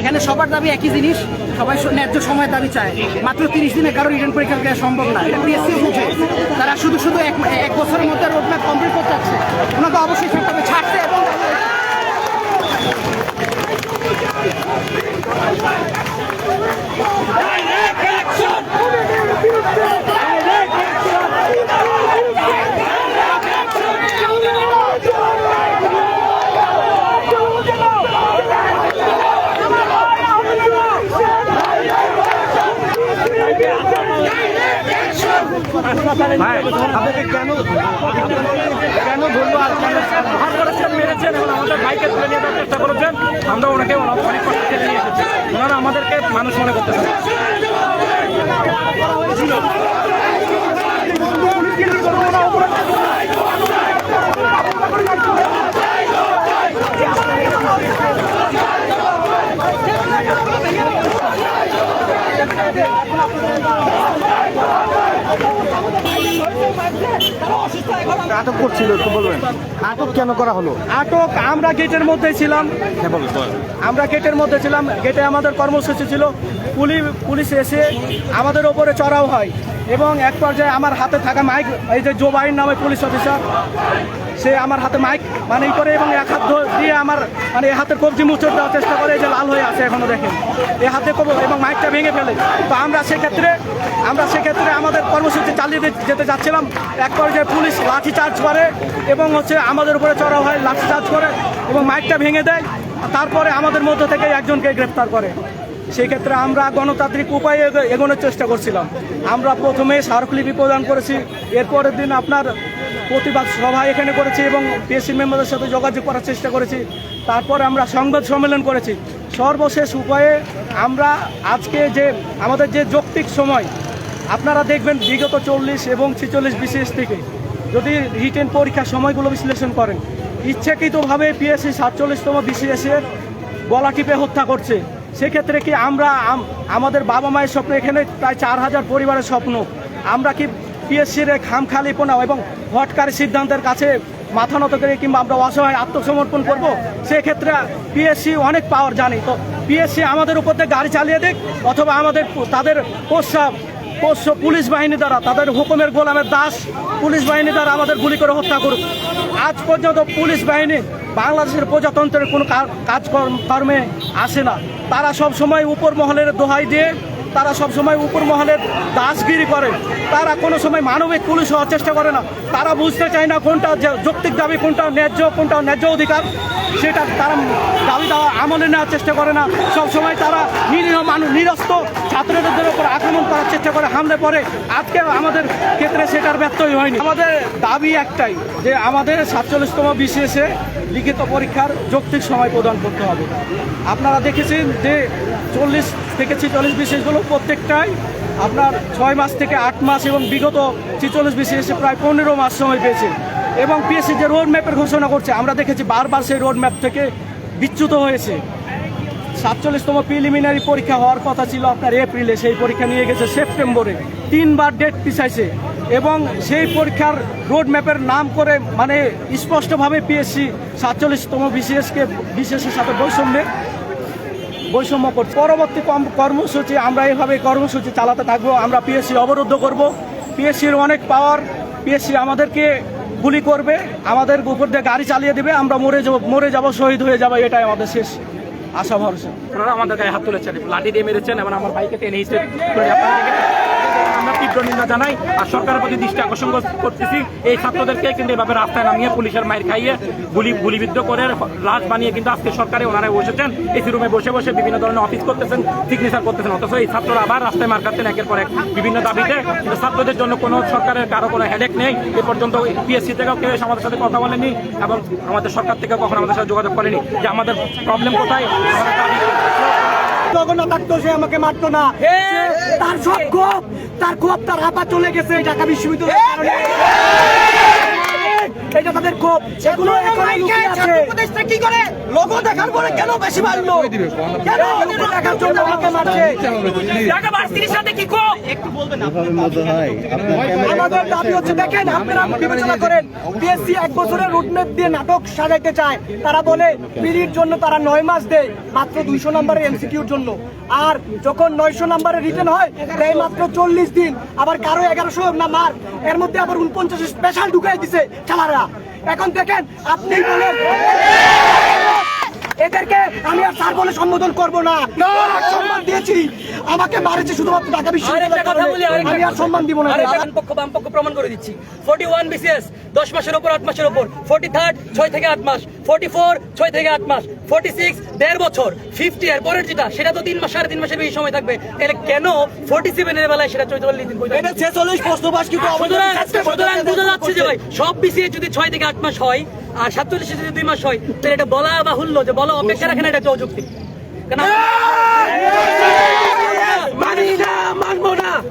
এখানে সবার দাবি একই জিনিস, সবাই ন্যায্য সময়ের দাবি চায়। মাত্র তিরিশ দিনে কারও রিটার্ন পরীক্ষা দেওয়া সম্ভব না। এটা বুঝে তারা শুধু শুধু এক এক বছরের মধ্যে রোডম্যাপ কমপ্লিট করতে চাচ্ছে। ওনাকে অবশ্যই হবে। ছাড়তে এবং ভাই আপনাকে কেন কেন ধরলো আর কেন হাত করেছেন মেরেছেন এবং আমাদের বাইকে তুলে নিয়ে যাওয়ার চেষ্টা করেছেন। আমরা ওনাকে অনেক কষ্ট নিয়ে এসেছি। ওনারা আমাদেরকে মানুষ মনে করতেছেন। আটক করছিল একটু বলবেন। আটক কেন করা হলো? আটক আমরা গেটের মধ্যে ছিলাম। হ্যাঁ আমরা গেটের মধ্যে ছিলাম গেটে আমাদের কর্মসূচি ছিল। পুলিশ পুলিশ এসে আমাদের ওপরে চড়াও হয় এবং এক পর্যায়ে আমার হাতে থাকা মাইক এই যে জোবাইন নামে পুলিশ অফিসার সে আমার হাতে মাইক মানে করে এবং এক হাত দিয়ে আমার মানে এই হাতের কবজি মুচড় দেওয়ার চেষ্টা করে যে লাল হয়ে আছে এখনও দেখেন। এ হাতে কব- এবং মাইকটা ভেঙে ফেলে। তো আমরা সেক্ষেত্রে আমরা সেক্ষেত্রে আমাদের কর্মসূচি চালিয়ে যেতে যাচ্ছিলাম। এক পর্যায়ে পুলিশ লাঠি চার্জ করে এবং হচ্ছে আমাদের উপরে চড়াও হয়, লাঠি চার্জ করে এবং মাইকটা ভেঙে দেয়। তারপরে আমাদের মধ্য থেকে একজনকে গ্রেপ্তার করে। সেই ক্ষেত্রে আমরা গণতান্ত্রিক উপায়ে এগো- এগোনোর চেষ্টা করছিলাম। আমরা প্রথমে স্মারকলিপি প্রদান করেছি, এরপরের দিন আপনার প্রতিবাদ সভা এখানে করেছি এবং পিএসসি মেম্বারদের সাথে যোগাযোগ করার চেষ্টা করেছি। তারপর আমরা সংবাদ সম্মেলন করেছি। সর্বশেষ উপায়ে আমরা আজকে যে আমাদের যে যৌক্তিক সময়, আপনারা দেখবেন বিগত চল্লিশ এবং ছিচল্লিশ বিসিএস থেকে যদি রিটেন পরীক্ষার সময়গুলো বিশ্লেষণ করেন, ইচ্ছাকৃতভাবে পিএসসি সাতচল্লিশতম বিসিএসের গলা টিপে হত্যা করছে। সেক্ষেত্রে কি আমরা আমাদের বাবা মায়ের স্বপ্ন এখানে প্রায় চার হাজার পরিবারের স্বপ্ন। আমরা কি পিএসসির খামখালিপনা এবং হটকারী সিদ্ধান্তের কাছে মাথা নত করে কিংবা আমরা অসহায় আত্মসমর্পণ করব? সেক্ষেত্রে পিএসসি অনেক পাওয়ার জানি। তো পিএসসি আমাদের উপর দিয়ে গাড়ি চালিয়ে দিক, অথবা আমাদের তাদের প্রস্রাব পোষ্য পুলিশ বাহিনী দ্বারা তাদের হুকুমের গোলামের দাস পুলিশ বাহিনী দ্বারা আমাদের গুলি করে হত্যা করুক। আজ পর্যন্ত পুলিশ বাহিনী বাংলাদেশের প্রজাতন্ত্রের কোনো কাজকর্ম কর্মে আসে না। তারা সব সময় উপর মহলের দোহাই দিয়ে, তারা সব সময় উপর মহলের দাসগিরি করে। তারা কোনো সময় মানবিক পুলিশ হওয়ার চেষ্টা করে না। তারা বুঝতে চায় না কোনটা যৌক্তিক দাবি, কোনটা ন্যায্য কোনটা ন্যায্য অধিকার। সেটা তারা দাবি দেওয়া আমলে নেওয়ার চেষ্টা করে না। সব সময় তারা নিরীহ মানুষ নিরস্ত ছাত্রদের উপর আক্রমণ করার চেষ্টা করে হামলে পড়ে আজকে আমাদের ক্ষেত্রে সেটার ব্যর্থই হয়নি। আমাদের দাবি একটাই যে আমাদের সাতচল্লিশতম বিশেষে লিখিত পরীক্ষার যৌক্তিক সময় প্রদান করতে হবে। আপনারা দেখেছেন যে চল্লিশ থেকে ছিচল্লিশ বিসিএসগুলো প্রত্যেকটাই আপনার ছয় মাস থেকে আট মাস এবং বিগত ছিচল্লিশ বিসিএসে প্রায় পনেরো মাস সময় পেয়েছে এবং পিএসসি যে রোড ম্যাপের ঘোষণা করছে, আমরা দেখেছি বারবার সেই রোড ম্যাপ থেকে বিচ্যুত হয়েছে। সাতচল্লিশতম প্রিলিমিনারি পরীক্ষা হওয়ার কথা ছিল আপনার এপ্রিলে সেই পরীক্ষা নিয়ে গেছে সেপ্টেম্বরে তিনবার ডেট পিছাইছে। এবং সেই পরীক্ষার রোড ম্যাপের নাম করে মানে স্পষ্টভাবে পিএসসি সাতচল্লিশতম বিসিএসকে বিসিএসের সাথে বৈষম্যে, বৈষম্য করছে পরবর্তী কর্মসূচি আমরা এইভাবে কর্মসূচি চালাতে থাকব। আমরা পিএসসি অবরুদ্ধ করব। পিএসসির অনেক পাওয়ার পিএসসি আমাদেরকে গুলি করবে। আমাদের উপর দিয়ে গাড়ি চালিয়ে দেবে। আমরা মরে যাব মরে যাব, শহীদ হয়ে যাব। এটাই আমাদের শেষ আশা ভরসা। ওনারা আমাদের গায়ে হাত তুলেছেন, লাঠি দিয়ে মেরেছেন এবং আমার বাইকে টেনে হিসেবে তীব্র নিন্দা জানাই আর সরকারের প্রতি দৃষ্টি আকর্ষণ করতেছি। এই ছাত্রদেরকে কিন্তু এভাবে রাস্তায় নামিয়ে পুলিশের মায়ের খাইয়ে গুলি গুলিবিদ্ধ করে লাশ বানিয়ে কিন্তু আজকে সরকারে ওনারা বসেছেন। এসি রুমে বসে বসে বিভিন্ন ধরনের অফিস করতেছেন সিগনেচার করতেছেন। অথচ এই ছাত্ররা আবার রাস্তায় মার খাচ্ছেন একের পর এক বিভিন্ন দাবিতে। কিন্তু ছাত্রদের জন্য কোনো সরকারের কারও কোনো হেডেক নেই। এ পর্যন্ত পিএসসি থেকেও কেউ আমাদের সাথে কথা বলেনি এবং আমাদের সরকার থেকে কখনো আমাদের সাথে যোগাযোগ করেনি। যে আমাদের প্রবলেম কোথায়? আমাদের জগন্নাথ থাকতো সে আমাকে মারতো না। তার সব ক্ষোভ তার ক্ষোভ তার আপা চলে গেছে ঢাকা বিশ্ববিদ্যালয়ের কারণে। এটা তাদের ক্ষোভ সেগুলো এখনও কি করে? লোগো দেখার পরে কেন বেশি মারলো? কেন দেখার জন্য আমাকে মারছে? ঢাকা ভার্সিটির সাথে কি আমাদের দাবি হচ্ছে দেখেন আপনারা বিবেচনা করেন বিএসসি এক বছরের রুটম্যাপ দিয়ে নাটক সাজাইতে চায়। তারা বলে পিরির জন্য তারা নয় মাস দেয় মাত্র দুইশো নম্বরের এমসিকিউর জন্য। আর যখন নয়শো নম্বরের রিটার্ন হয় দেয় মাত্র চল্লিশ দিন আবার কারও এগারোশো না মার। এর মধ্যে আবার উনপঞ্চাশ স্পেশাল ঢুকাই দিছে চালারা এখন দেখেন আপনি বলেন এদেরকে আমি আর স্যার বলে সম্বোধন করব না। সম্মান দিয়েছি। আমাকে মারেছে শুধুমাত্র ঢাকা বিশ্ববিদ্যালয়ের আমি আর সম্মান দিব না। ডান পক্ষ বাম পক্ষ প্রমাণ করে দিচ্ছি। 41 বিসিএস 10 মাসের উপর 8 মাসের উপর। 43 6 থেকে 8 মাস। 44 6 থেকে 8 মাস। 46 দেড় বছর। 50 এর পরের যেটা সেটা তো 3 মাস সাড়ে 3 মাসের বেশি সময় থাকবে। তাহলে কেন 47 এর বেলায় সেটা 44 দিন এটা 46 প্রশ্ন পাস কিন্তু সুতরাং সুতরাং বোঝা যাচ্ছে যে ভাই সব বিসিএস যদি 6 থেকে 8 মাস হয় আর 47 যদি 2 মাস হয় তাহলে এটা বলা বাহুল্য যে বলা অপেক্ষা রাখেন এটা না।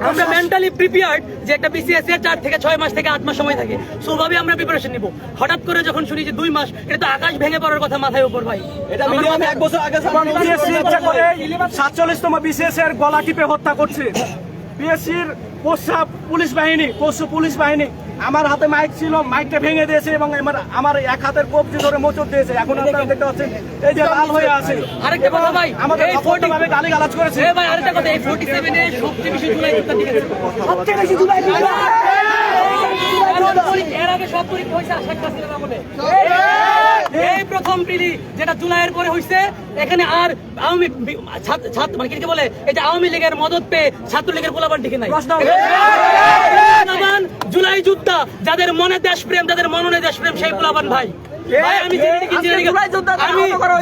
আমরা মেন্টালি প্রিপেয়ার্ড যে একটা বিসিএস এর চার থেকে ছয় মাস থেকে আট মাস সময় থাকে সোভাবে আমরা প্রিপারেশন নিব। হঠাৎ করে যখন শুনি যে দুই মাস এটা তো আকাশ ভেঙে পড়ার কথা মাথায় উপর ভাই। এটা মিনিমাম এক বছর আগে করে সাতচল্লিশতম বিসিএস এর গলা টিপে হত্যা করছে। বিএসসির প্রস্রাব পুলিশ বাহিনী পশু পুলিশ বাহিনী। আমার হাতে মাইক ছিল মাইকটা ভেঙে দিয়েছে এবং আমার আমার এক হাতের কবজি ধরে মোচড় দিয়েছে। এখন আপনারা দেখতে পাচ্ছেন এই যে লাল হয়ে আছে। আরেকটা কথা ভাই আমাদের এই অকথ্যভাবে গালিগালাজ করেছে। এ ভাই আরেকটা কথা এই 47 এ সবচেয়ে বেশি জুলাই সবচেয়ে বেশি জুলাই এর আগে সব পরীক্ষা হয়েছে আশা হাসিনার আমলে এই প্রথম প্রিলি যেটা জুলাইয়ের পরে হয়েছে এখানে আর আওয়ামী ছাত্র মানে কি বলে? এটা আওয়ামী লীগের মদত পেয়ে ছাত্রলীগের গোলাবান ঠিক নাই। জুলাই যুদ্ধা যাদের মনে দেশপ্রেম যাদের মননে দেশপ্রেম সেই পোলাপান ভাই। ভাই আমি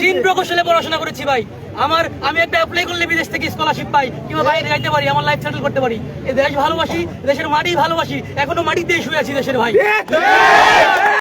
জিন প্রকৌশলে পড়াশোনা করেছি ভাই। আমার আমি একটা অ্যাপ্লাই করলে বিদেশ থেকে স্কলারশিপ পাই কিংবা বাইরে যাইতে পারি আমার লাইফ সেটেল করতে পারি। এই দেশ ভালোবাসি দেশের মাটি ভালোবাসি এখনও মাটিতে শুয়ে আছি দেশের ভাই।